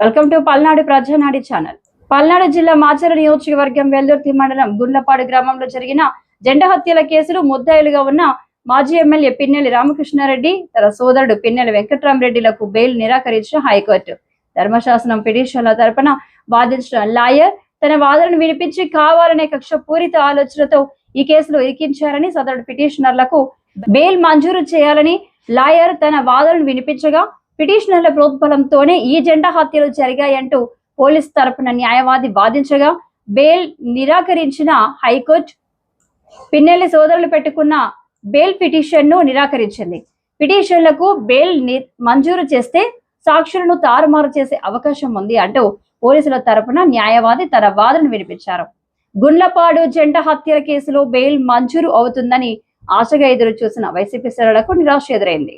Welcome to Palnadu Prajanadi channel. Palnadu జిల్లా మాచర నియోజకవర్గం వెల్దుర్తి మండలం గుండ్లపాడు గ్రామంలో జరిగిన జెండా హత్యల కేసులు ముద్దాయిలుగా ఉన్న మాజీ ఎమ్మెల్యే పిన్నెల్లి రామకృష్ణారెడ్డి తన సోదరుడు పిన్నెల్లి వెంకట్రామరెడ్డిలకు బెయిల్ నిరాకరించిన హైకోర్టు. ధర్మశాసనం పిటిషన్ల తరపున వాదించిన లాయర్ తన వాదనను వినిపించి కావాలనే కక్ష పూరిత ఆలోచనతో ఈ కేసులో ఇరికించారని సదరుడు పిటిషనర్లకు బెయిల్ మంజూరు చేయాలని లాయర్ తన వాదనను వినిపించగా పిటిషనర్ల ప్రోత్బలంతోనే ఈ జెండా హత్యలు జరిగాయంటూ పోలీస్ తరపున న్యాయవాది వాదించగా బెయిల్ నిరాకరించిన హైకోర్టు పిన్నెల్లి సోదరులు పెట్టుకున్న బెయిల్ పిటిషన్ను నిరాకరించింది. పిటిషన్లకు బెయిల్ మంజూరు చేస్తే సాక్షులను తారుమారు చేసే అవకాశం ఉంది అంటూ పోలీసుల తరపున న్యాయవాది తన వాదన వినిపించారు. గుండ్లపాడు జంట హత్యల కేసులో బెయిల్ మంజూరు అవుతుందని ఆశగా ఎదురు చూసిన వైసీపీ శ్రేణులకు నిరాశ ఎదురైంది.